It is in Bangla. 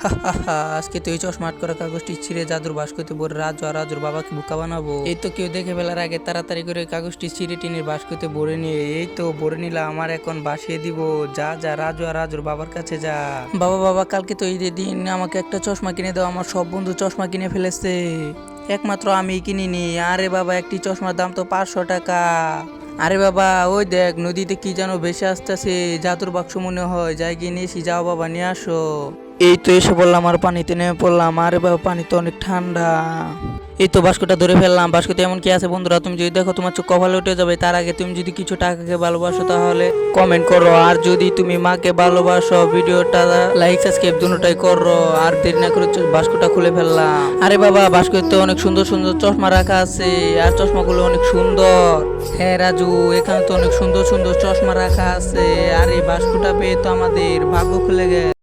আজকে তো এই চশমা আট করা কাগজটি ছিঁড়ে জাদুর বাস্কতে ভরে রাজু আর রাজুর বাবাকে বোকা বানাবো। এই তো কেউ দেখে ফেলার আগে তাড়াতাড়ি করে কাগজটি ছিঁড়ে টিনের বাস্কতে ভরে নিয়ে, এই তো ভরে নিলাম, আমার এখন বাসিয়ে দিব। যা যা, রাজু আর রাজুর বাবার কাছে যা। বাবা বাবা, কালকে তো ঈদের দিন, আমাকে একটা চশমা কিনে দাও, আমার সব বন্ধু চশমা কিনে ফেলেছে। একমাত্র আমি কিনিনি, আরে বাবা, একটি চশমার দাম তো পাঁচশো টাকা। আরে বাবা, ওই দেখ, নদীতে কি যেন ভেসে আসতেছে, জাদুর বাক্স মনে হয়, যাই গিয়ে নিয়ে যাও বাবা, নিয়ে আসো। এই তো এসে বললাম আর পানিতে নেমে পড়লাম, আরে বাবা, পানি তো অনেক ঠান্ডা। এই তো বাস্কটা ধরে ফেললাম বাস্কতে এমন কি আছে বন্ধুরা, তুমি যদি দেখো তোমার চোখ কপালে উঠে যাবে, তার আগে তুমি যদি কিছু টাকাকে ভালোবাসো তাহলে কমেন্ট করো, আর যদি তুমি মাকে ভালোবাসো, ভিডিওটা লাইক সাবস্ক্রাইব দুটোটাই করো, আর দেরি না করে বাস্কটা খুলে ফেললাম। আরে বাবা বাস্কতে অনেক সুন্দর সুন্দর চশমা রাখা আছে, আর চশমাগুলো অনেক সুন্দর। হ্যাঁ রাজু, এখানে তো অনেক সুন্দর সুন্দর চশমা রাখা আছে, আর এই বাস্কটা পেয়ে তো আমাদের ভাগ্য খুলে গেছে।